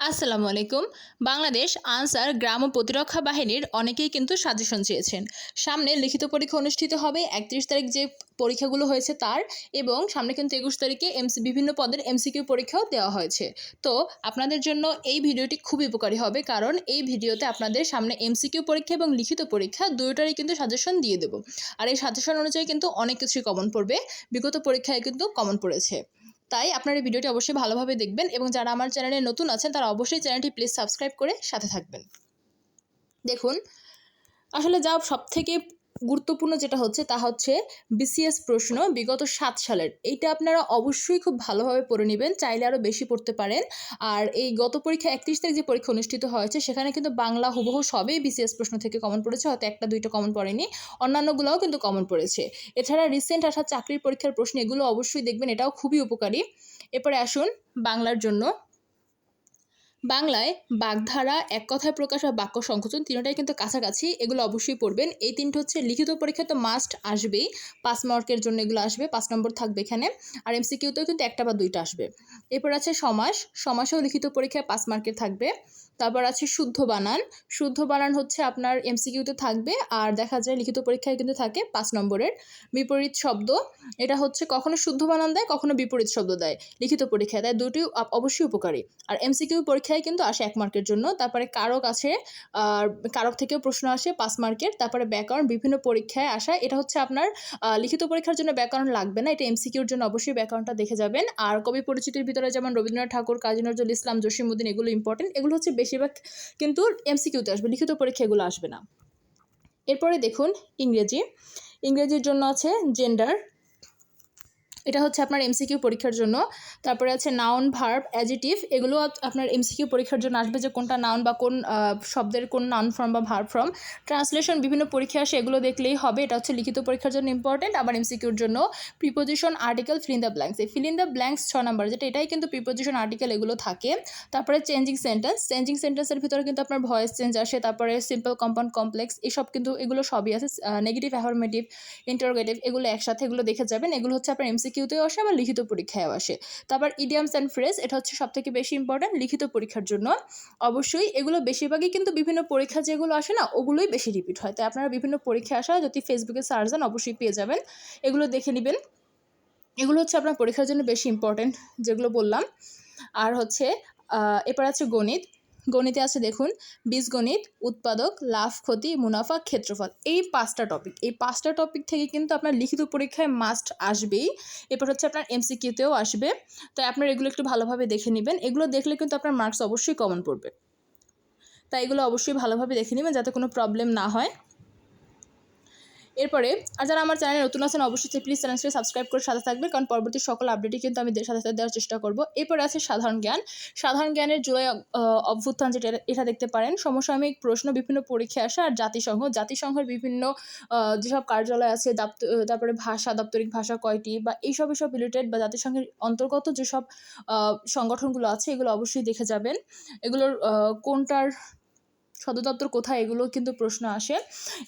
আসসালামু আলাইকুম। বাংলাদেশ আনসার গ্রাম ও প্রতিরক্ষা বাহিনীর অনেকেই কিন্তু সাজেশন চেয়েছেন। সামনে লিখিত পরীক্ষা অনুষ্ঠিত হবে, একত্রিশ তারিখ যে পরীক্ষাগুলো হয়েছে তার এবং সামনে কিন্তু একুশ তারিখে এমসি, বিভিন্ন পদের এমসিকিউ পরীক্ষাও দেওয়া হয়েছে। তো আপনাদের জন্য এই ভিডিওটি খুবই উপকারী হবে, কারণ এই ভিডিওতে আপনাদের সামনে এমসিকিউ পরীক্ষা এবং লিখিত পরীক্ষা দুটোরই কিন্তু সাজেশন দিয়ে দেবো। আর এই সাজেশন অনুযায়ী কিন্তু অনেক কিছুই কমন পড়বে। বিগত পরীক্ষায় কিন্তু কমন পড়েছে। তাই আপনারা ভিডিওটি অবশ্যই ভালোভাবে দেখবেন এবং যারা আমার চ্যানেলে নতুন আছেন, তারা অবশ্যই চ্যানেলটি প্লিজ সাবস্ক্রাইব করে সাথে থাকবেন। দেখুন, আসলে যা সব থেকে গুরুত্বপূর্ণ যেটা হচ্ছে তা হচ্ছে বিসিএস প্রশ্ন বিগত সাত সালের। এইটা আপনারা অবশ্যই খুব ভালোভাবে পড়ে নেবেন, চাইলে আরও বেশি পড়তে পারেন। আর এই গত পরীক্ষা একত্রিশ তারিখ যে পরীক্ষা অনুষ্ঠিত হয়েছে, সেখানে কিন্তু বাংলা হুবহু সবই বিসিএস প্রশ্ন থেকে কমন পড়েছে, হয়তো একটা, দুইটা কমন পড়েনি। অন্যান্যগুলোও কিন্তু কমন পড়েছে। এছাড়া রিসেন্ট আসা চাকরির পরীক্ষার প্রশ্ন, এগুলো অবশ্যই দেখবেন, এটাও খুবই উপকারী। এরপরে আসুন বাংলার জন্য। বাংলায় বাগধারা, এক কথায় প্রকাশ বা বাক্য সংকোচন তিনটাই কিন্তু কাছাকাছি, এগুলো অবশ্যই পড়বেন। এই তিনটে হচ্ছে লিখিত পরীক্ষা তো মাস্ট আসবেই। পাঁচ মার্কের জন্য এগুলো আসবে, পাঁচ নম্বর থাকবে এখানে। আর এমসিকিউতেও কিন্তু একটা বা দুইটা আসবে। এরপর আছে সমাস, সমাসেও লিখিত পরীক্ষায় পাঁচ মার্কের থাকবে। তারপর আছে শুদ্ধ বানান। শুদ্ধ বানান হচ্ছে আপনার এমসিকিউতে থাকবে, আর দেখা যায় লিখিত পরীক্ষায় কিন্তু থাকে পাঁচ নম্বরের বিপরীত শব্দ। এটা হচ্ছে কখনো শুদ্ধ বানান দেয়, কখনো বিপরীত শব্দ দেয়, লিখিত পরীক্ষায়। দেয় দুটি অবশ্যই উপকারী। আর এমসিকিউ পরীক্ষায় কিন্তু আসে এক মার্কের জন্য। তারপরে কারক আছে, আর কারক থেকেও প্রশ্ন আসে পাঁচ মার্কের তারপরে ব্যাকরণ, বিভিন্ন পরীক্ষায় আসা। এটা হচ্ছে আপনার লিখিত পরীক্ষার জন্য ব্যাকরণ লাগবে না। এটা এমসিকিউর জন্য অবশ্যই ব্যাকরণটা দেখে যাবেন। আর কবি পরিচিতির ভিতরে যেমন রবীন্দ্রনাথ ঠাকুর, কাজী নজরুল ইসলাম জসিমুদ্দিন এগুলো ইম্পর্টেন্ট এগুলো হচ্ছে বেশিরভাগ কিন্তু এমসিকিউতে আসবে, লিখিত পরীক্ষা এগুলো আসবে না। এরপরে দেখুন ইংরেজি। ইংরেজির জন্য আছে জেন্ডার এটা হচ্ছে আপনার এমসিকিউ পরীক্ষার জন্য। তারপরে আছে নাউন ভার্ব অ্যাজিটিভ এগুলো আপনার এমসিকিউ পরীক্ষার জন্য আসবে যে কোনটা নাউন বা কোন শব্দের কোন নাউন ফর্ম বা ভার্ব ফর্ম ট্রান্সলেশন বিভিন্ন পরীক্ষা আসে, এগুলো দেখলেই হবে। এটা হচ্ছে লিখিত পরীক্ষার জন্য ইম্পর্টেন্ট আবার এমসিকিউর জন্য। Preposition article fill in the blanks এই ফিল ইন দ্য ব্ল্যাঙ্কস ছ নাম্বার যেটা এটাই কিন্তু প্রিপোজিশন আর্টিকেল এগুলো থাকে। তারপরে চেঞ্জিং সেন্টেন্স চেঞ্জিং সেন্টেন্সের ভিতরে কিন্তু আপনার ভয়েস চেঞ্জ আসে। তারপরে সিম্পল কম্পাউন্ড কমপ্লেক্স এসব কিন্তু এগুলো সবই আছে। নেগেটিভ অ্যাফরমেটিভ ইন্টারোগেটিভ এগুলো একসাথে এগুলো দেখে যাবেন। এগুলো হচ্ছে আপনার এমসিকিউ এমসিকিউতেও আসে, আবার লিখিত পরীক্ষায়ও আসে। তারপর ইডিয়ামস অ্যান্ড ফ্রেজ এটা হচ্ছে সবথেকে বেশি ইম্পর্ট্যান্ট লিখিত পরীক্ষার জন্য। অবশ্যই এগুলো বেশিরভাগই কিন্তু বিভিন্ন পরীক্ষা যেগুলো আসে না, ওগুলোই বেশি রিপিট হয়। তাই আপনারা বিভিন্ন পরীক্ষা আসা, যদি ফেসবুকে সার্চ দেন, অবশ্যই পেয়ে যাবেন। এগুলো দেখে নেবেন। এগুলো হচ্ছে আপনার পরীক্ষার জন্য বেশি ইম্পর্ট্যান্ট যেগুলো বললাম। আর হচ্ছে এরপর আছে গণিত। গণিতে আছে দেখুন, বীজগণিত, উৎপাদক, লাভ, ক্ষতি, মুনাফা, ক্ষেত্রফল। এই পাঁচটা টপিক এই পাঁচটা টপিক থেকে কিন্তু আপনার লিখিত পরীক্ষায় মাস্ট আসবেই। এরপর হচ্ছে আপনার এমসিকিউতেও আসবে। তাই আপনার এগুলো একটু ভালোভাবে দেখে নেবেন। এগুলো দেখলে কিন্তু আপনার মার্কস অবশ্যই কমন পড়বে। তাই এগুলো অবশ্যই ভালোভাবে দেখে নেবেন যাতে কোনো প্রবলেম না হয়। এরপরে, আর যারা আমার চ্যানেলে নতুন আছেন, অবশ্যই প্লিজ চ্যানেলটি সাবস্ক্রাইব করে সাথে থাকবে কারণ পরবর্তী সকল আপডেটই কিন্তু আমি সাথে সাথে দেওয়ার চেষ্টা করব। এরপরে আছে সাধারণ জ্ঞান। সাধারণ জ্ঞানের জুলাই অভ্যুত্থান যেটা এটা দেখতে পারেন। সমসাময়িক প্রশ্ন, বিভিন্ন পরীক্ষায় আসা, আর জাতিসংঘ। জাতিসংঘের বিভিন্ন যেসব কার্যালয় আছে তারপরে ভাষা, দাপ্তরিক ভাষা কয়টি, বা এইসব এসব রিলেটেড বা জাতিসংঘের অন্তর্গত যেসব সংগঠনগুলো আছে, এগুলো অবশ্যই দেখে যাবেন। এগুলোর কোনটার সদর দপ্তর কোথায় এগুলো কিন্তু প্রশ্ন আসে।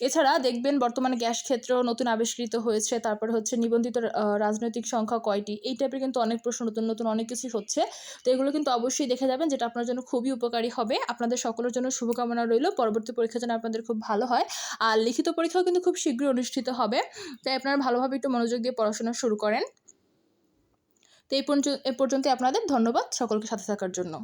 এছাড়া দেখবেন বর্তমানে গ্যাস ক্ষেত্র নতুন আবিষ্কৃত হয়েছে, তারপরে হচ্ছে নিবন্ধিত রাজনৈতিক সংখ্যা কয়টি, এই টাইপের কিন্তু অনেক প্রশ্ন, নতুন নতুন অনেক কিছু হচ্ছে। তো এগুলো কিন্তু অবশ্যই দেখে যাবেন, যেটা আপনার জন্য খুবই উপকারী হবে। আপনাদের সকলের জন্য শুভকামনা রইল, পরবর্তী পরীক্ষা যেন আপনাদের খুব ভালো হয়। আর লিখিত পরীক্ষাও কিন্তু খুব শীঘ্রই অনুষ্ঠিত হবে, তাই আপনারা ভালোভাবে একটু মনোযোগ দিয়ে পড়াশোনা শুরু করেন। তো এই পর্যন্ত, এ পর্যন্ত আপনাদের ধন্যবাদ সকলকে সাথে থাকার জন্য।